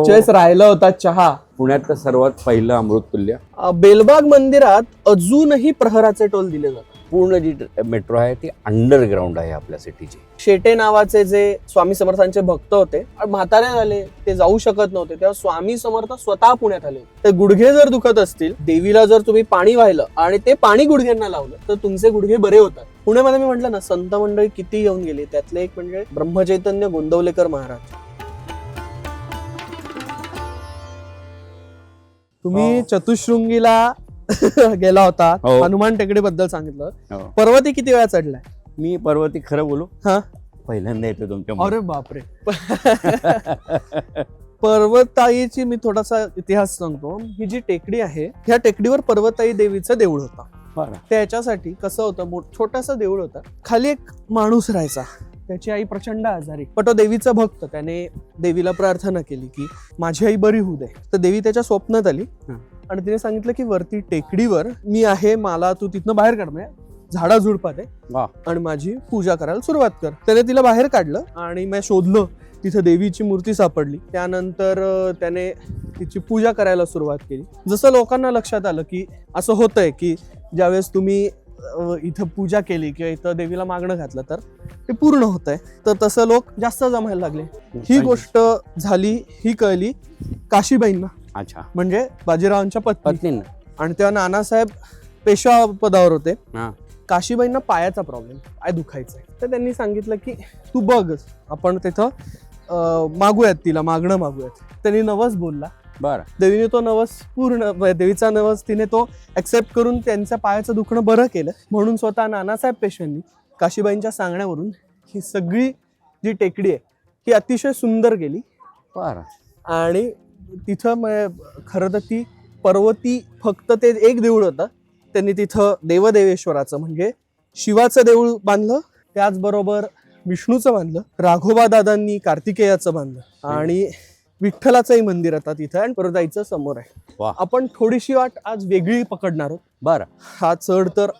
मागच्या वेळेस राहिला होता चहा. पुण्यातलं सर्वात पहिलं अमृततुल्य. अ, बेलबाग मंदिरात अजूनही प्रहराचे टोल दिले जातात. पूर्ण जी मेट्रो आहे ती अंडरग्राऊंड आहे आपल्या सिटीची. शेटे नावाचे जे स्वामी समर्थांचे भक्त होते म्हातारे झाले ते जाऊ शकत नव्हते. तेव्हा स्वामी समर्थ स्वतः पुण्यात आले. ते गुडघे जर दुखत असतील देवीला जर तुम्ही पाणी वाहिलं आणि ते पाणी गुडघ्यांना लावलं तर तुमचे गुडघे बरे होतात. पुण्यामध्ये मी म्हटलं ना संत मंडळी किती येऊन गेली त्यातले एक म्हणजे ब्रह्मचैतन्य गोंदवलेकर महाराज. तुम्ही हो. चतुशृंगीला गेला होता हो. हनुमान टेकडी बद्दल सांगितलं हो. पर्वती किती वेळा चढलाय मी पर्वती खरं बोलू हा. पहिल्यांदा येतो तुमच्या अरे बापरे पर्वताईची मी थोडासा इतिहास सांगतो ही जी टेकडी आहे ह्या टेकडीवर पर्वताई देवीचं देऊळ होता बरं. त्याच्यासाठी कसं होतं छोटंसं देऊळ होतं खाली एक माणूस राहायचा त्याची आई प्रचंड आजारी. पण तो देवीचा भक्त त्याने देवीला प्रार्थना केली की माझी आई बरी होऊ दे. तर देवी त्याच्या स्वप्नात आली. आणि तिने सांगितलं की वरती टेकडीवर मी आहे मला तू तिथनं बाहेर काढ म्हणजे झाडा झुडपात आहे. आणि माझी पूजा करायला सुरुवात कर. त्याने तिला बाहेर काढलं आणि मी शोधलं तिथं देवीची मूर्ती सापडली. त्यानंतर त्याने तिची पूजा करायला सुरुवात केली. जसं लोकांना लक्षात आलं की असं होतंय की ज्यावेळेस तुम्ही इथं पूजा केली किंवा इथं देवीला मागणं घातलं तर ते पूर्ण होत आहे तर तसं लोक जास्त जमायला लागले. ही गोष्ट झाली ही कळली काशीबाईंना. अच्छा. म्हणजे बाजीरावांच्या पत्नी. पत्नींना. आणि तेव्हा नानासाहेब पेशवा पदावर होते. हा. काशीबाईंना पायाचा प्रॉब्लेम पाय दुखायचा तर त्यांनी सांगितलं की तू बघ आपण तिथं अं, मागूयात तिला मागणं मागूयात. त्यांनी नवस बोलला. बरं. देवीने तो नवस पूर्ण देवीचा नवस तिने तो ऍक्सेप्ट करून त्यांच्या पायाचं दुखणं बरं केलं. म्हणून स्वतः नानासाहेब पेशव्यांनी काशीबाईंच्या सांगण्यावरून ही सगळी जी टेकडी आहे ही अतिशय सुंदर केली बरं. आणि तिथं म- खरं तर ती पर्वती फक्त ते एक देऊळ होतं. त्यांनी तिथं देवदेवेश्वराचं म्हणजे शिवाचं देऊळ बांधलं. त्याचबरोबर विष्णूचं बांधलं. राघोबा दादांनी कार्तिकेयाचं बांधलं. आणि विठ्ठलाचंही मंदिर आता तिथं आणि परदाईचं समोर आहे. वा. आपण थोडीशी वाट आज वेगळी पकडणार आहोत. बरं. हा चढ तर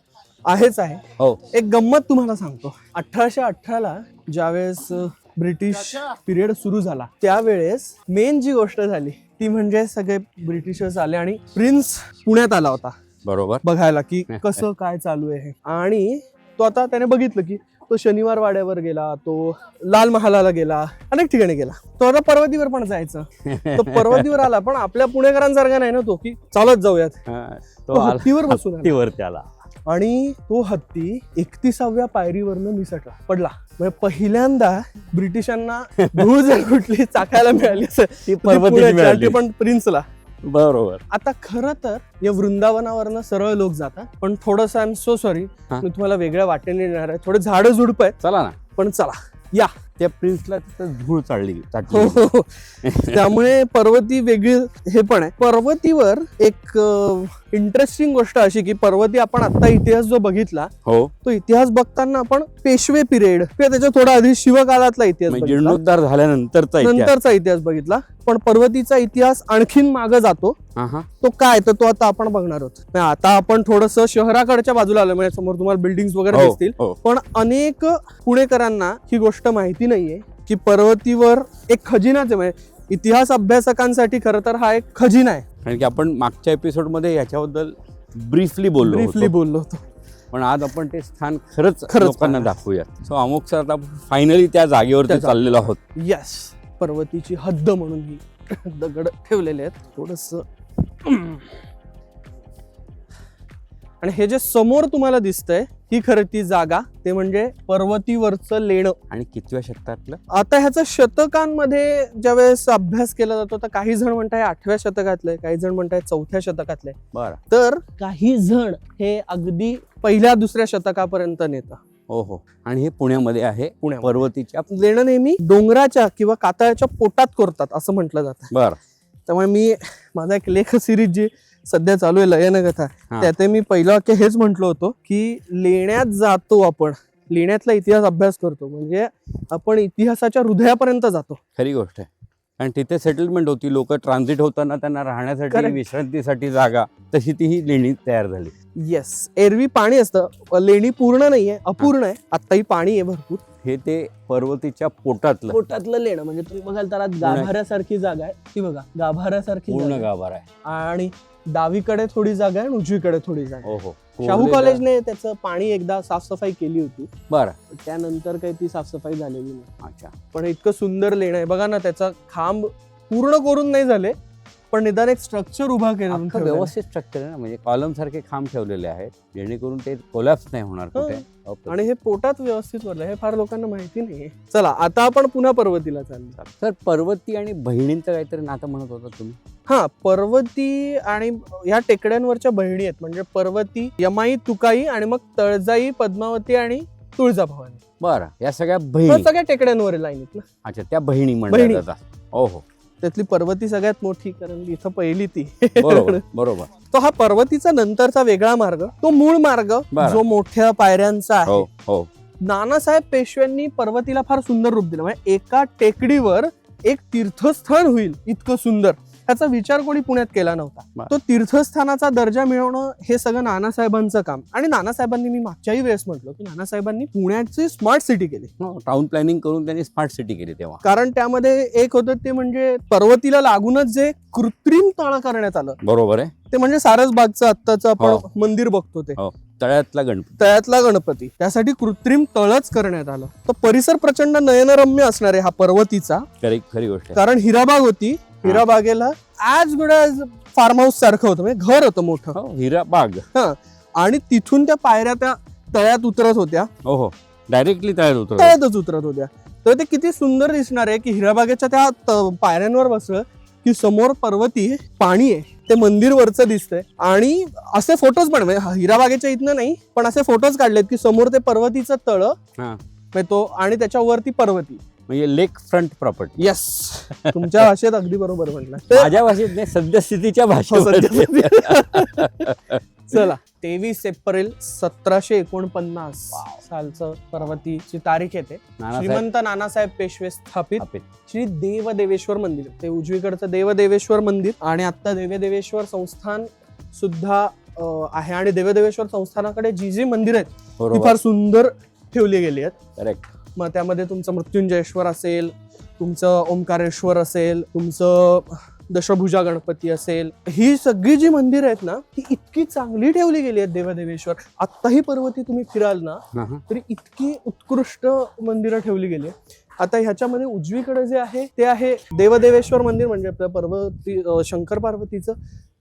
आहेच आहे. हो. एक गंमत तुम्हाला सांगतो. अठराशे अठराला ज्यावेळेस अ, ब्रिटिश पिरियड सुरू झाला त्यावेळेस मेन जी गोष्ट झाली ती म्हणजे सगळे ब्रिटिशर्स आले आणि प्रिन्स पुण्यात आला होता. बरोबर. बघायला की कसं काय चालू आहे हे. आणि तो आता त्याने बघितलं की तो शनिवार वाड्यावर गेला तो लाल महालाला गेला अनेक ठिकाणी गेला. तो आता पर्वतीवर पण जायचं. तो पर्वतीवर आला पण आपल्या पुणेकरांसारखा नाही ना तो की चालत जाऊयात. तो हत्तीवर बसून आला. हत्तीवर त्याला. आणि तो हत्ती एकतीसाव्या पायरीवरनं निसटला पडला. म्हणजे पहिल्यांदा ब्रिटिशांना धूळ जर कुठली चाकायला मिळाली असेल तर ती पर्वतीची पुण्याची, आणि मिळाली. ती पण प्रिन्सला. बरोबर. आता खरं तर या वृंदावनावरनं सरळ लोक जातात पण थोडस आय एम सो सॉरी हा. मी तुम्हाला वेगळ्या वाटेने येणार आहे. थोडे झाडं झुडप आहेत. चला ना. पण चला या. त्या प्रिन्सला तिथं धूळ चालली हो चाटली. हो हो. त्यामुळे पर्वती वेगळी हे पण आहे. पर्वतीवर एक इंटरेस्टिंग गोष्ट अशी की पर्वती आपण आता इतिहास जो बघितला हो. तो इतिहास बघताना आपण पेशवे पिरियड किंवा त्याच्या थोडा आधी शिवकाळातला इतिहास म्हणजे बघितला. जीर्णोद्धार झाल्यानंतरचा इतिहास. नंतरचा इतिहास बघितला. पण पर्वतीचा इतिहास आणखीन मागे जातो. हा हा. तो काय तर तो आता आपण बघणार आहोत. म्हणजे आता आपण थोडस शहराकडच्या बाजूला आलो म्हणजे समोर तुम्हाला बिल्डिंग वगैरे हो, दिसतील. हो. पण अनेक पुणेकरांना ही गोष्ट माहिती नाहीये की पर्वतीवर एक खजिनाच आहे. म्हणजे इतिहास अभ्यासकांसाठी खरं तर हा एक खजिना आहे. कारण की आपण मागच्या एपिसोडमध्ये याच्याबद्दल ब्रीफली बोललो ब्रीफली. बोललो होतो. पण आज आपण ते स्थान खरंच खरंच लोकांना. दाखवूया सो अमुक सर आता फायनली त्या जागेवरती चाललेलो आहोत. यस पर्वतीची हद्द म्हणून ही दगड ठेवलेले आहेत. थोडस. आणि हे जे समोर तुम्हाला दिसतंय ही खरं ती जागा ते म्हणजे पर्वतीवरचं लेणं. आणि कितव्या शतकातलं? आता ह्याचा शतकांमध्ये ज्यावेळेस अभ्यास केला जातो तर काही जण म्हणताय आठव्या शतकातले काही जण म्हणताय चौथ्या शतकातले. बरं. तर काही जण हे अगदी पहिल्या दुसऱ्या शतकापर्यंत नेतं. हो हो. आणि हे पुण्यामध्ये आहे. पुण्यामध्ये. पर्वतीच्या लेणं नेहमी डोंगराच्या किंवा कातळाच्या पोटात कोरतात असं म्हटलं जातं. बर. त्यामुळे मी माझा एक लेख सिरीज जी सध्या चालू आहे लयनकथा. त्यात मी पहिलं वाक्य हेच म्हटलं होतं की लेण्यात जातो आपण लेण्यातला इतिहास अभ्यास करतो. म्हणजे आपण इतिहासाच्या हृदयापर्यंत जातो. खरी गोष्ट आहे. आणि तिथे सेटलमेंट होती लोक ट्रान्झिट होताना त्यांना राहण्यासाठी. विश्रांतीसाठी जागा तशी ती ही लेणी तयार झाली. येस एरवी पाणी असतं. लेणी पूर्ण नाहीये अपूर्ण आहे. आत्ताही पाणी आहे भरपूर. हे ते पर्वतीच्या पोटातलं. पोटातलं लेणं. म्हणजे तुम्ही बघाल त्याला गाभाऱ्यासारखी जागा आहे. ती बघा गाभाऱ्यासारखी पूर्ण. गाभार आहे. आणि डावीकडे थोडी जागा आहे आणि उजवीकडे थोडी जागा आहे. शाहू कोरलेलं- कॉलेजने त्याचं पाणी एकदा साफसफाई केली होती. बरं. त्यानंतर काही ती साफसफाई झालेली नाही. अच्छा. पण इतकं सुंदर लेणं आहे. बघा ना त्याचा खांब पूर्ण करून नाही झाले. पण निदान एक स्ट्रक्चर उभा केलं अख्खं ठेवलेलं आहे. व्यवस्थित स्ट्रक्चर आहे ना म्हणजे कॉलम सारखे खांब ठेवलेले आहेत जेणेकरून ते कोलॅप्स नाही होणार कुठे. अप्रतिम. आणि हे पोटात व्यवस्थित भरलं हे फार लोकांना माहिती नाहीये. चला आता आपण पुन्हा पर्वतीला चाललो. तर पर्वती आणि बहिणींचं काहीतरी नातं म्हणत होता तुम्ही? हा पर्वती आणि या टेकड्यांवरच्या बहिणी आहेत म्हणजे पर्वती यमाई तुकाई आणि मग तळजाई पद्मावती आणि तुळजाभवानी. बरं या सगळ्या ह्या बहिणी. सगळ्या टेकड्यांवर लाईन आहेत ना. अच्छा त्या बहिणी बहिणी. म्हणल्या जातात हो हो त्यातली पर्वती सगळ्यात मोठी कारण इथं पहिली ती. बरोबर बरोबर. तो हा पर्वतीचा नंतरचा वेगळा मार्ग तो मूळ मार्ग. जो मोठ्या पायऱ्यांचा आहे. हो हो. नानासाहेब पेशव्यांनी पर्वतीला फार सुंदर रूप दिलं. म्हणजे एका टेकडीवर एक तीर्थस्थळ होईल इतकं सुंदर. त्याचा विचार कोणी पुण्यात केला नव्हता. तो तीर्थस्थानाचा दर्जा मिळवणं हे सगळं नानासाहेबांचं काम. आणि नानासाहेबांनी मी मागच्याही वेळेस म्हटलं की नानासाहेबांनी पुण्याची स्मार्ट सिटी केली. टाउन प्लॅनिंग करून त्यांनी स्मार्ट सिटी केली तेव्हा. कारण त्यामध्ये एक होतं ते म्हणजे पर्वतीला लागूनच जे कृत्रिम तळ करण्यात आलं. बरोबर आहे. ते म्हणजे सारसबागचं आत्ताचं आपण हो. मंदिर बघतो ते. तळ्यातला गणपती. तळ्यातला गणपती. त्यासाठी कृत्रिम तळच करण्यात आलं. तर परिसर प्रचंड नयनरम्य असणार आहे हा पर्वतीचा. खरी खरी गोष्ट कारण हिराबाग होती हिराबागेला as good as farm house सारखं होतं म्हणजे घर होतं मोठं. हो हिरा बाग. आणि तिथून त्या पायऱ्या त्या तळ्यात उतरत होत्या. हो हो. डायरेक्टली तळ्यात उतरत तळ्यातच उतरत होत्या. तर ते किती सुंदर दिसणार आहे की हिराबागेच्या त्या पायऱ्यांवर बसलं की समोर पर्वती पाणी आहे. ते मंदिर वरचं दिसतंय. आणि असे फोटोज पण म्हणजे हिराबागेच्या इथनं नाही पण असे फोटोज काढलेत की समोर ते पर्वतीचं तळ हा. तो आणि त्याच्यावरती पर्वती. म्हणजे लेक फ्रंट प्रॉपर्टी. येस तुमच्या भाषेत अगदी बरोबर म्हटलं. माझ्या भाषेत नाही सद्यस्थितीच्या हो, भाषेत सध्या- चला. तेवीस एप्रिल सतराशे एकोणपन्नास सालचं पर्वतीची तारीख येते. श्रीमंत नानासाहेब पेशवे स्थापित स्थापित. श्री देवदेवेश्वर मंदिर. ते उजवीकडचं देवदेवेश्वर मंदिर आणि आता देवदेवेश्वर संस्थान सुद्धा आहे. आणि देवदेवेश्वर संस्थानाकडे जी जी मंदिर आहेत ती फार सुंदर ठेवली गेली आहेत. करेक्ट मग त्यामध्ये तुमचं मृत्युंजयेश्वर असेल तुमचं ओंकारेश्वर असेल तुमचं दशभुजा गणपती असेल. ही सगळी जी मंदिर आहेत ना ती इतकी चांगली ठेवली गेली आहेत देवदेवेश्वर. आत्ताही पर्वती तुम्ही फिराल ना तरी इतकी उत्कृष्ट मंदिरं ठेवली गेली. आता ह्याच्यामध्ये उजवीकडे जे आहे ते आहे देवदेवेश्वर मंदिर म्हणजे आपलं पर्वती शंकर पार्वतीचं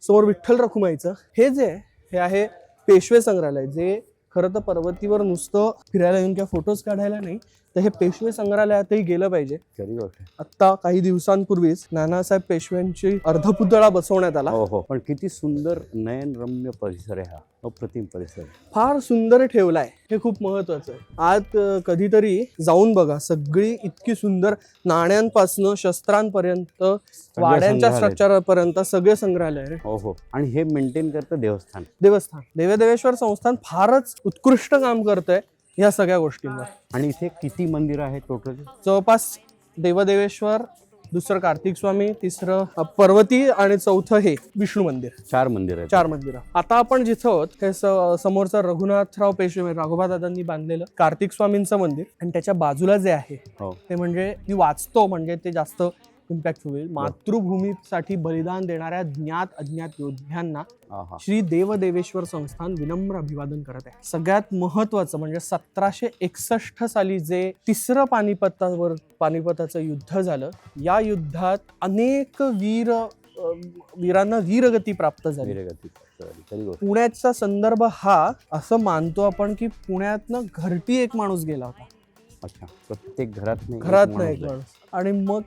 समोर विठ्ठल रखुमाईचं. हे जे आहे हे आहे पेशवे संग्रहालय. जे खरं तर पर्वतीवर नुसतं फिरायला येऊन किंवा फोटोज काढायला नाही तर हे पेशवे संग्रहालयातही गेलं पाहिजे. खरी गोष्ट आहे. आत्ता काही दिवसांपूर्वीच नानासाहेब पेशव्यांची अर्धपुतळा बसवण्यात आला. हो हो. पण किती सुंदर नयनरम्य परिसर आहे हा. अप्रतिम परिसर आहे. फार सुंदर ठेवलाय. हे खूप महत्वाचं आहे. आत अं, कधीतरी जाऊन बघा. सगळी इतकी सुंदर नाण्यांपासनं शस्त्रांपर्यंत वाड्यांच्या संग्रहालय. स्ट्रक्चरपर्यंत सगळे संग्रहालय आहे. हो हो. आणि हे मेंटेन करतं देवस्थान. देवस्थान. देवदेवेश्वर संस्थान फारच उत्कृष्ट काम करतंय. या सगळ्या गोष्टींवर. आणि इथे किती मंदिरं आहेत टोटल? जवळपास देवदेवेश्वर दुसरं कार्तिक स्वामी तिसरं पर्वती आणि चौथं हे विष्णू मंदिर. चार मंदिर आहेत. चार मंदिरं. आता आपण जिथं आहोत हे स- समोरचं रघुनाथराव पेशवे राघोबा दादांनी बांधलेलं कार्तिक स्वामींचं मंदिर. आणि त्याच्या बाजूला जे आहे हो. ते म्हणजे मी वाचतो म्हणजे ते जास्त इम्पॅक्टफुल होईल. मातृभूमीसाठी बलिदान देणाऱ्या ज्ञात अज्ञात योद्ध्यांना श्री देवदेवेश्वर संस्थान विनम्र अभिवादन करत आहे. सगळ्यात महत्वाचं म्हणजे सतराशे एकसष्ट साली जे तिसरं पानिपतावर पानिपताचं युद्ध झालं या युद्धात अनेक वीर वीरांना वीरगती प्राप्त झाली. पुण्याचा संदर्भ हा असं मानतो आपण की पुण्यातनं घरटी एक माणूस गेला होता. अच्छा प्रत्येक घरात नाही घरात नाही एक माणूस. आणि मग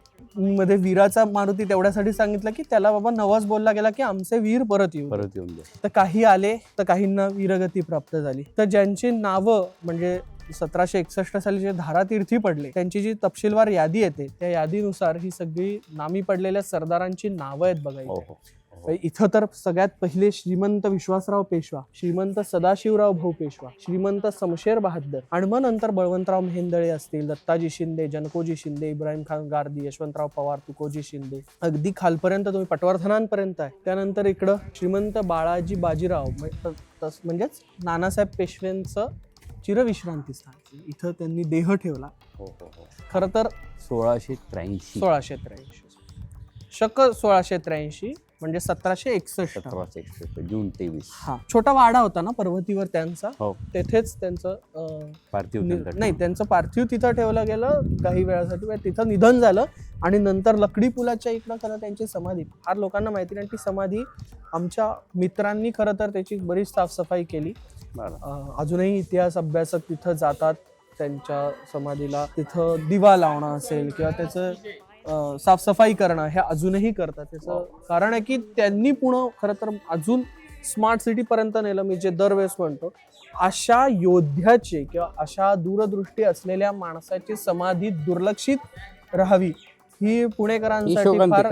मध्ये वीराचा मारुती तेवढ्यासाठी सांगितलं की त्याला बाबा नवस बोलला गेला की आमचे वीर परत येऊ. परत येऊन दे. तर काही आले तर काहींना वीरगती प्राप्त झाली. तर ज्यांची नावं म्हणजे सतराशे एकसष्ट साली जे धारातीर्थी पडले त्यांची जी तपशीलवार यादी येते त्या यादीनुसार ही सगळी नामी पडलेल्या सरदारांची नावं आहेत बघा हो. इथे. हो इथं तर सगळ्यात पहिले श्रीमंत विश्वासराव पेशवा श्रीमंत सदाशिवराव भाऊ पेशवा श्रीमंत समशेर बहादर आणि मग नंतर बळवंतराव मेहेंदळे असतील दत्ताजी शिंदे जनकोजी शिंदे इब्राहिम खान गार्दी यशवंतराव पवार तुकोजी शिंदे. अगदी खालपर्यंत तुम्ही पटवर्धनांपर्यंत आहे. त्यानंतर इकडं श्रीमंत बाळाजी बाजीराव म्हणजे- तस- म्हणजेच नानासाहेब पेशव्यांचं चिरविश्रांती स्थान. इथं त्यांनी देह ठेवला. हो हो हो. खरं तर सोळाशे त्र्याऐंशी. सोळाशे त्र्याऐंशी. शक सोळाशे त्र्याऐंशी. म्हणजे सतराशे एकसष्ट. सतराशे एकसष्ट जून तेवीस. हा छोटा वाडा होता ना पर्वतीवर त्यांचा? हो. तेथेच त्यांचं अं, पार्थिव नि- त्यांचं नाही त्यांचं पार्थिव तिथं ठेवलं गेलं काही वेळासाठी. पण तिथं निधन झालं आणि नंतर लकडी पुलाच्या इकडं खरं त्यांची समाधी. फार लोकांना माहिती नाही ती समाधी आमच्या मित्रांनी खरं तर त्याची बरीच साफसफाई केली. बरं. अं, अजूनही इतिहास अभ्यासक तिथं जातात त्यांच्या समाधीला. तिथं दिवा लावणं असेल किंवा त्याचं साफसफाई करणं हे अजूनही करतात. त्याचं कारण आहे की त्यांनी पुणे खरं तर अजून स्मार्ट सिटी पर्यंत नेलं मी जे दरवेळेस म्हणतो अशा योद्ध्याची किंवा अशा दूरदृष्टी असलेल्या माणसाची समाधी दुर्लक्षित राहावी ही पुणेकरांसाठी फार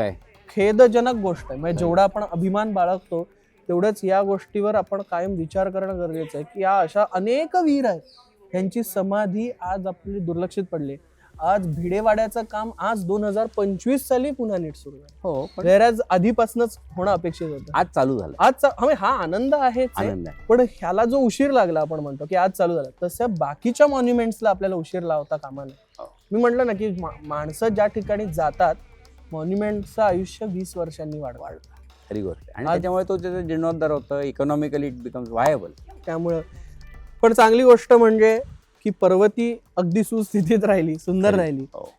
खेदजनक गोष्ट आहे. म्हणजे जेवढा आपण अभिमान बाळगतो तेवढंच या गोष्टीवर आपण कायम विचार करणं गरजेचं आहे की या अशा अनेक वीर आहेत यांची समाधी आज आपली दुर्लक्षित पडली आज भिडेवाड्याचं काम आज दोन हजार पंचवीस साली पुन्हा नीट सुरू आहे हो पण आधीपासूनच होणं अपेक्षित होतं. आज चालू झालं. आज हा आनंद आहे. आनंद आहे. पण ह्याला जो उशीर लागला आपण म्हणतो की आज चालू झाला. तसं बाकीच्या मॉन्युमेंट्सला आपल्याला उशीर लावता कामा नये. हो. मी म्हटलं ना की मा- माणसं ज्या ठिकाणी जातात मॉन्युमेंटचं आयुष्य वीस वर्षांनी वाढ खरी गोष्ट आहे. आणि आज- त्याच्यामुळे तो त्याचा जीर्णोद्धार होतं इकॉनॉमिकली इट बिकम्स व्हायबल त्यामुळं पण चांगली गोष्ट म्हणजे की पर्वती अगदी सुस्थितीत राहिली सुंदर राहिली. हो.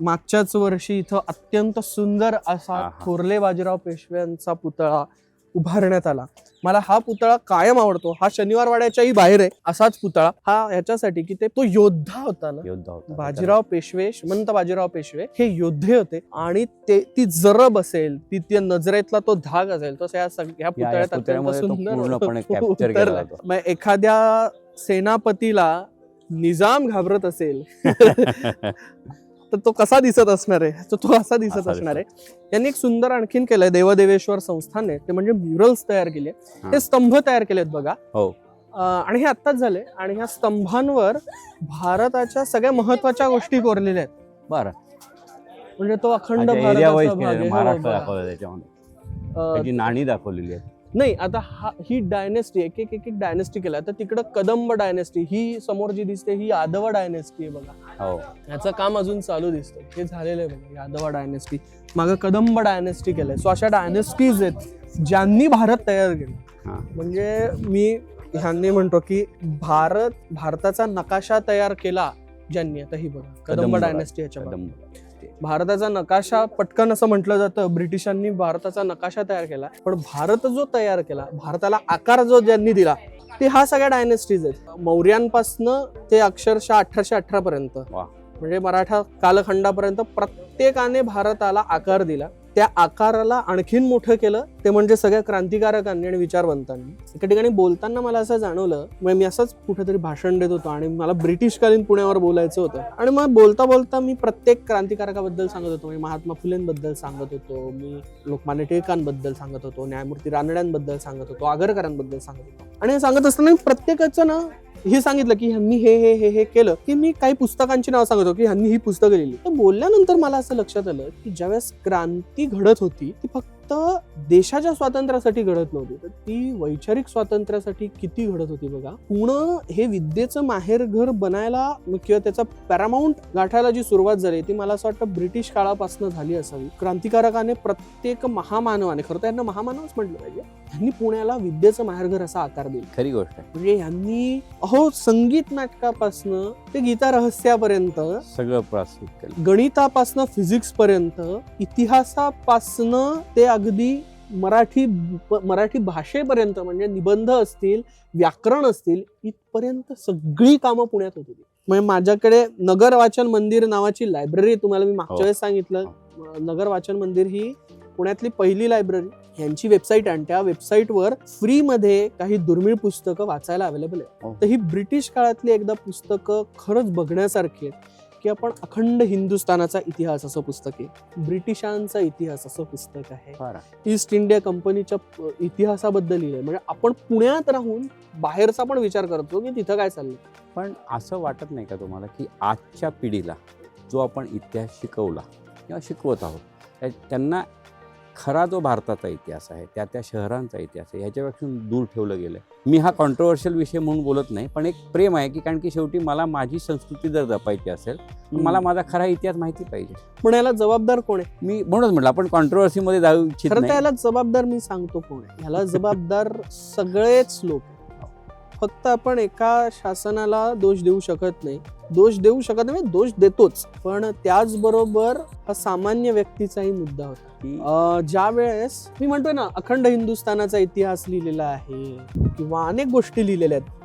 मागच्याच वर्षी इथं अत्यंत सुंदर असा. थोरले बाजीराव पेशव्यांचा पुतळा उभारण्यात आला. मला हा पुतळा कायम आवडतो. हा शनिवार वाड्याच्याही बाहेर आहे असाच पुतळा. हा याच्यासाठी की ते तो योद्धा होता ना. योद्धा होता बाजीराव पेशवे श्रीमंत बाजीराव पेशवे हे योद्धे होते. आणि ते ती जरब असेल ती त्या नजरेतला तो धाग असेल तो या पुतळ्यात अत्यंत सुंदर एखाद्या सेनापतीला निजाम घाबरत असेल. तर तो कसा दिसत असणार आहे? तर तो असा दिसत असा असणार आहे? यांनी एक सुंदर आणखीन केलंय देवदेवेश्वर संस्थाने ते म्हणजे म्युरल्स तयार केले. हा. स्तंभ तयार केलेत बघा. हो. आणि हे आत्ताच झाले आणि ह्या स्तंभांवर भारताच्या सगळ्या महत्त्वाच्या गोष्टी कोरलेल्या आहेत. बरं. म्हणजे तो अखंड भारताचा भाग आहे. हो, त्याची नाणी दाखवलेली आहे नाही आता हा ही डायनेस्टी एक एक एक एक डायनेस्टी केला तर तिकडं कदंब डायनेस्टी ही समोर जी दिसते ही यादव डायनेस्टी आहे बघा. हो. याचं काम अजून चालू दिसतं हे झालेलं आहे बघा यादव डायनेस्टी मागं कदंब डायनेस्टी केलंय. सो अशा डायनेस्टीज आहेत ज्यांनी भारत तयार केला. म्हणजे मी ह्यांनी म्हणतो की भारत भारताचा नकाशा तयार केला ज्यांनी. आता ही बघा कदंब कदंब डायनेस्टी याच्या कदम भारताचा नकाशा पटकन असं म्हटलं जातं. ब्रिटिशांनी भारताचा नकाशा तयार केला. पण भारत जो तयार केला भारताला आकार जो ज्यांनी दिला ते हा सगळ्या डायनेस्टीज आहेत. मौर्यांपासनं ते अक्षरशः अठराशे अठरा पर्यंत. म्हणजे मराठा कालखंडापर्यंत प्रत्येकाने भारताला आकार दिला. त्या आकाराला आणखीन मोठं केलं ते म्हणजे सगळ्या क्रांतिकारकांनी आणि विचारवंतांनी. एका ठिकाणी बोलताना मला असं जाणवलं म्हणजे मी असंच कुठेतरी भाषण देत होतो आणि मला ब्रिटिशकालीन पुण्यावर बोलायचं होतं. आणि मग बोलता बोलता मी प्रत्येक क्रांतिकारकाबद्दल सांगत होतो म्हणजे महात्मा फुलेंबद्दल सांगत होतो मी लोकमान्य टिळकांबद्दल सांगत होतो न्यायमूर्ती रानड्यांबद्दल सांगत होतो आगरकरांबद्दल सांगत होतो. आणि सांगत असताना प्रत्येकाचं ना हे सांगितलं की ह्यांनी हे हे हे हे केलं की मी काही पुस्तकांची नाव सांगतो की ह्यांनी ही पुस्तकं लिहिली. तर बोलल्यानंतर मला असं लक्षात आलं की ज्यावेळेस क्रांती घडत होती ती फक्त देशाच्या स्वातंत्र्यासाठी घडत नव्हती. तर ती वैचारिक स्वातंत्र्यासाठी किती घडत होती बघा. पुणे हे विद्येचं माहेरघर बनायला किंवा त्याचा पॅरामाऊंट गाठायला जी सुरुवात झाली ती मला असं वाटतं ब्रिटिश काळापासून झाली असावी. क्रांतिकारकाने प्रत्येक महामानवाने खरं तर यांना महामानवच म्हटलं पाहिजे यांनी पुण्याला विद्येचं माहेरघर असा आकार दिला. खरी गोष्ट आहे. म्हणजे यांनी अहो संगीत नाटकापासनं ते गीता रहस्यापर्यंत सगळं गणितापासनं फिजिक्स पर्यंत इतिहासापासनं ते अगदी मराठी मराठी भाषेपर्यंत म्हणजे निबंध असतील व्याकरण असतील इथपर्यंत सगळी कामं पुण्यात होती म्हणजे माझ्याकडे नगर वाचन मंदिर नावाची लायब्ररी तुम्हाला मी मागच्या हो. वेळेस सांगितलं. नगर वाचन मंदिर ही पुण्यातली पहिली लायब्ररी यांची वेबसाईट आहे त्या वेबसाईटवर फ्रीमध्ये काही दुर्मिळ पुस्तकं वाचायला अवेलेबल आहे हो. तर ही ब्रिटिश काळातली एकदा पुस्तकं खरंच बघण्यासारखी आहेत. की आपण अखंड हिंदुस्थानाचा इतिहास असं पुस्तक आहे. ब्रिटिशांचा इतिहास असं पुस्तक आहे. ईस्ट इंडिया कंपनीच्या इतिहासाबद्दल लिहिलंय. म्हणजे आपण पुण्यात राहून बाहेरचा पण विचार करतो की तिथं काय चाललंय. पण असं वाटत नाही का तुम्हाला की आजच्या पिढीला जो आपण इतिहास शिकवला किंवा शिकवत आहोत त्या- त्यांना खरा जो भारताचा इतिहास आहे त्या त्या शहरांचा इतिहास आहे ह्याच्यापेक्षा दूर ठेवलं गेलं मी हा कॉन्ट्रोवर्शियल विषय म्हणून बोलत नाही पण एक प्रेम आहे की कारण की शेवटी मला माझी संस्कृती जर जपायची असेल तर मला माझा खरा इतिहास माहिती पाहिजे. पण याला जबाबदार कोण आहे? मी म्हणूनच म्हटलं आपण कॉन्ट्रोवर्सीमध्ये जाऊ इच्छित खरं तर नाही. याला जबाबदार मी सांगतो कोण आहे. ह्याला जबाबदार सगळेच लोक. फक्त आपण एका शासनाला दोष देऊ शकत नाही. दोष देऊ शकत नाही म्हणजे दोष देतोच. पण त्याचबरोबर हा सामान्य व्यक्तीचाही मुद्दा होता ज्या वेळेस मी म्हणतोय ना अखंड हिंदुस्थानाचा इतिहास लिहिलेला आहे किंवा अनेक गोष्टी लिहिलेल्या आहेत.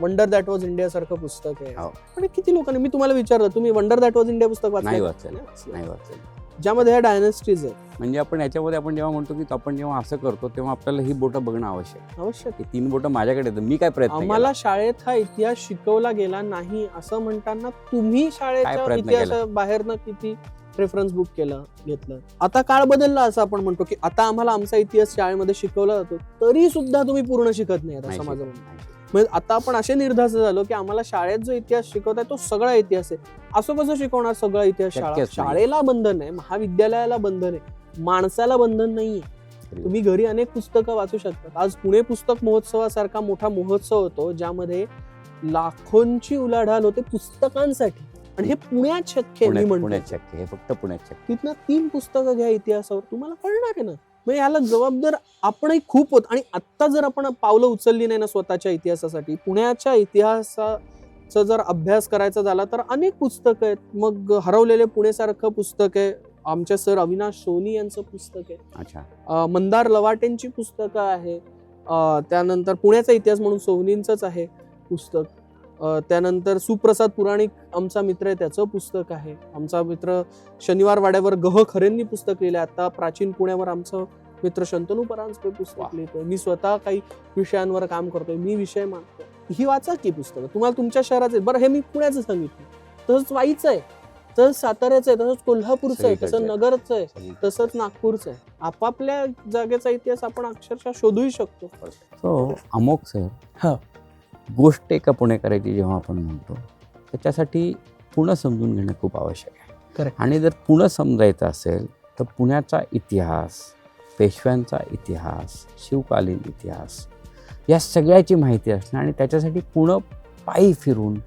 वंडर दॅट वॉज इंडिया सारखं पुस्तक आहे. हो. पण किती लोकांनी मी तुम्हाला विचारलं तुम्ही वंडर दॅट वॉज इंडिया पुस्तक वाचलं. नाही वाचलं. ज्यामध्ये ह्या डायनेस्टीज आहेत म्हणजे आपण याच्यामध्ये आपण जेव्हा म्हणतो की आपण जेव्हा असं करतो तेव्हा आपल्याला ही बोटं बघणं आवश्यक. आवश्यक तीन बोटं माझ्याकडे आहेत. मी काय प्रयत्न आम्हाला? शाळेत हा इतिहास शिकवला गेला नाही असं म्हणताना तुम्ही शाळेच्या? इतिहास बाहेरनं किती रेफरन्स बुक केलं घेतलं आता काळ बदलला असं आपण म्हणतो की आता आम्हाला आमचा इतिहास शाळेमध्ये शिकवला जातो तरी सुद्धा तुम्ही पूर्ण शिकत नाही असं माझं म्हणणं म्हणजे आता आपण असे निर्धास्त झालो की आम्हाला शाळेत जो इतिहास शिकवताय तो सगळा इतिहास आहे. असं कसं शिकवणार सगळा इतिहास शाळा. शाळेला बंधन आहे महाविद्यालयाला बंधन आहे. माणसाला बंधन नाहीये. तुम्ही घरी अनेक पुस्तकं वाचू शकतात. आज पुणे पुस्तक महोत्सवासारखा मोठा महोत्सव होतो ज्यामध्ये लाखोंची उलाढाल होते पुस्तकांसाठी. आणि हे पुण्यात शक्य आहे मी म्हणतो आहे. हे आहे. तिथनं तीन पुस्तकं घ्या इतिहासावर. तुम्हाला कळणार आहे ना? मग याला जबाबदार आपणही खूप होत. आणि आत्ता जर आपण पावलं उचलली नाही ना स्वतःच्या इतिहासासाठी पुण्याच्या इतिहासाचा जर अभ्यास करायचा झाला तर अनेक पुस्तकं आहेत. मग हरवलेले पुणेसारखं पुस्तक आहे. आमचे सर अविनाश सोनी यांचं पुस्तक आहे. मंदार लवाटेंची पुस्तकं आहे. त्यानंतर पुण्याचा इतिहास म्हणून सोवनींचंच आहे पुस्तक. त्यानंतर सुप्रसाद पुराणिक आमचा मित्र आहे त्याचं पुस्तक आहे. आमचा मित्र शनिवार वाड्यावर गह खरेंनी पुस्तक लिहिलं आता प्राचीन पुण्यावर आमचं मित्र शंतनू परांजपे पुस्तक. लिहितोय. मी स्वतः काही विषयांवर काम करतोय. मी विषय मागतोय ही वाचा की पुस्तकं. तुम्हाला तुमच्या शहराचे बरं हे मी पुण्याचं सांगितलं. तसंच वाईचं आहे. तसंच साताऱ्याचं आहे. तसंच कोल्हापूरचं आहे. आहे. नगरचं आहे. तसंच नागपूरचं आहे. आपापल्या जागेचा इतिहास आपण अक्षरशः शोधूही शकतो. अमोक सर हा. गोष्ट एका पुणेकराची जेव्हा आपण म्हणतो त्याच्यासाठी पुणं समजून घेणं खूप आवश्यक आहे Correct. आणि जर पुणं समजायचं असेल तर पुण्याचा इतिहास पेशव्यांचा इतिहास शिवकालीन इतिहास या सगळ्याची माहिती असणं आणि त्याच्यासाठी पुणं पायी फिरून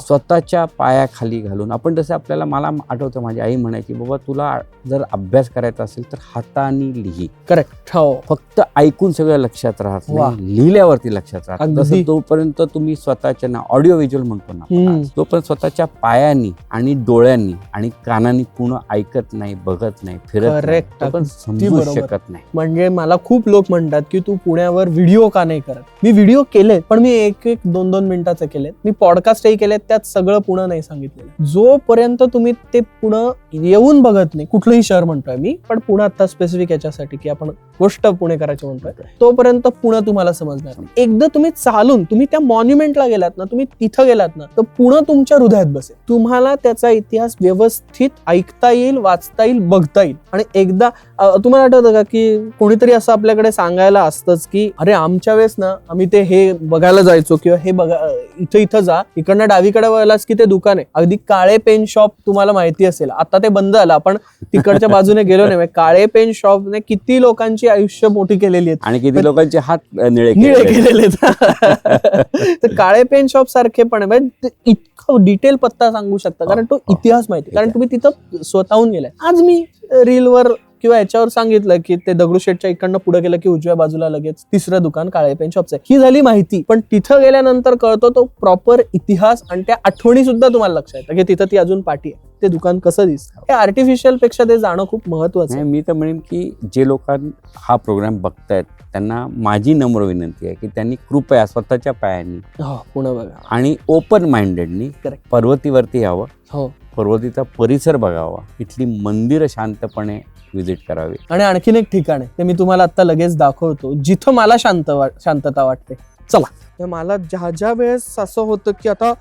स्वतःच्या पायाखाली घालून. आपण जसं आपल्याला मला आठवतं माझी आई म्हणायची बाबा तुला जर अभ्यास करायचा असेल तर हाताने लिही. करेक्ट हो. फक्त ऐकून सगळं लक्षात राहत. नाही. लिहिल्यावरती लक्षात राहत. तसं तोपर्यंत तुम्ही स्वतःच्या ना ऑडिओ व्हिज्युअल म्हणतो ना तोपर्यंत स्वतःच्या पायांनी आणि डोळ्यांनी आणि कानांनी पूर्ण ऐकत नाही बघत नाही फिरत पण समजू. शकत नाही. म्हणजे मला खूप लोक म्हणतात की तू पुण्यावर व्हिडिओ का नाही करत? मी व्हिडिओ केले पण मी एक एक दोन दोन मिनिटाचे केले मी पॉडकास्टही केले त्यात सगळं पुणं नाही सांगितलेलं. जोपर्यंत तुम्ही ते पुणं येऊन बघत नाही कुठलंही शहर म्हणतोय मी पण पुणे आता स्पेसिफिक याच्यासाठी की आपण गोष्ट पुणेकराची म्हणतोय तोपर्यंत पुणे तुम्हाला समजणार नाही. एकदा तुम्ही चालून तुम्ही त्या मॉन्युमेंटला गेलात ना तुम्ही तिथं गेलात ना तर पुणे तुमच्या हृदयात बसेल. तुम्हाला त्याचा इतिहास व्यवस्थित ऐकता येईल वाचता येईल बघता येईल. आणि एकदा तुम्हाला आठवतं का की कोणीतरी असं आपल्याकडे सांगायला असतंच की अरे आमच्या वेळेस ना आम्ही ते हे बघायला जायचो किंवा हे बघा इथं इथं जा इकडनं डावीकडे वळलास की ते दुकान आहे. अगदी काळे पेन शॉप तुम्हाला माहिती असेल. आता ते बंद झालं. आपण तिकडच्या बाजूने गेलो नाही. म्हणजे काळे पेन शॉपने किती लोकांची आयुष्य मोठी केलेली आहेत. आणि किती लोकांचे हात निळे निळे केलेले. तर काळे पेन शॉप सारखे पण आहे. म्हणजे इतकं डिटेल पत्ता सांगू शकता. कारण तो हो, हो. इतिहास माहिती कारण तुम्ही तिथं स्वतःहून गेलाय. आज मी रीलवर किंवा याच्यावर सांगितलं की ते दगडूशेठच्या इकडनं पुढे गेलं की उजव्या बाजूला लगेच तिसरं दुकान काळे पेन शॉपचं ही झाली माहिती. पण तिथं गेल्यानंतर कळतो तो प्रॉपर इतिहास आणि त्या आठवणी सुद्धा तुम्हाला लक्षात येतं की तिथं ती अजून पाठी आहे. ते दुकान कसं दिसतं? हे आर्टिफिशियलपेक्षा ते जाणं खूप महत्वाचं आहे. मी तर म्हणेन की जे लोकां हा प्रोग्राम बघतायत त्यांना माझी नम्र विनंती आहे की त्यांनी कृपया स्वतःच्या पायांनी हो, पुन्हा बघा. आणि ओपन माइंडेडनी. पर्वतीवरती यावं. हो. पर्वतीचा परिसर बघावा. इथली मंदिरं शांतपणे व्हिजिट करावी. आणि आणखीन एक ठिकाण आहे ते मी तुम्हाला आता लगेच दाखवतो जिथं मला शांत शांतता वाटते. चला. तर मला ज्या ज्या वेळेस असं होतं की आता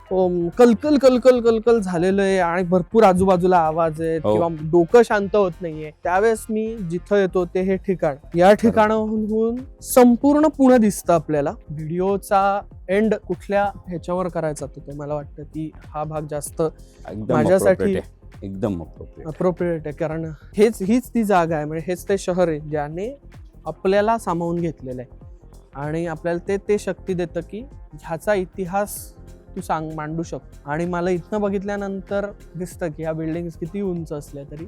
कलकल कलकल कलकल झालेलं आहे आणि भरपूर आजूबाजूला आवाज आहे हो. किंवा डोकं शांत होत नाहीये त्यावेळेस मी जिथं येतो ते हे ठिकाण. या ठिकाणाहून संपूर्ण पुणे दिसतं आपल्याला. व्हिडिओचा एंड कुठल्या ह्याच्यावर करायचा ते मला वाटतं की हा भाग जास्त माझ्यासाठी. एकदम अप्रोप्रिएट अप्रोप्रिएट आहे कारण हेच हीच ती जागा आहे. म्हणजे हेच ते शहर आहे ज्याने आपल्याला सामावून घेतलेलं आहे. आणि आपल्याला ते ते शक्ती देतं की ह्याचा इतिहास तू सांग मांडू शकतो आणि मला इथनं बघितल्यानंतर दिसतं की ह्या बिल्डिंग किती उंच असल्या तरी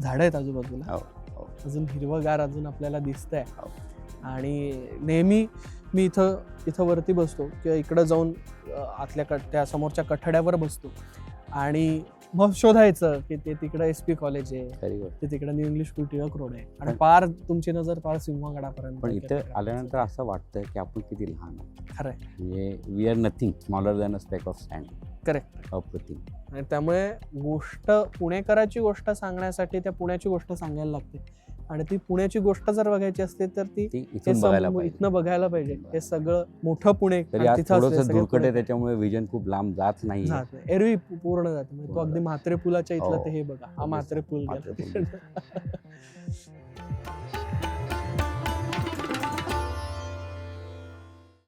झाडं आहेत आजूबाजूला. हो, हो. अजून हिरवगार अजून आपल्याला दिसतंय. हो. आणि नेहमी मी इथं इथं वरती बसतो किंवा इकडं जाऊन आतल्या कट त्या समोरच्या कठड्यावर बसतो. आणि मग शोधायचं की ते तिकडं एस पी कॉलेज आहे खरी गोष्ट. ते तिकडं New English School Tilak road आहे. आणि पण- पार तुमची नजर पार सिंहगडापर्यंत पण इथे आल्यानंतर असं वाटतं की आपण किती लहान आहोत. खरंय. म्हणजे we are nothing smaller than a speck of sand correct अप्रतिम. आणि त्यामुळे गोष्ट पुणेकराची गोष्ट सांगण्यासाठी त्या पुण्याची गोष्ट सांगायला लागते. आणि ती पुण्याची गोष्ट जर बघायची असते तर ती इथून बघायला पाहिजे. हे सगळं मोठं पुणे त्याच्यामुळे विजन खूप लांब जात नाही. एरवी पूर्ण जात तो अगदी म्हात्रे पुलाच्या इथलं हो. ते हे बघा. हा हो, म्हात्रे पूल.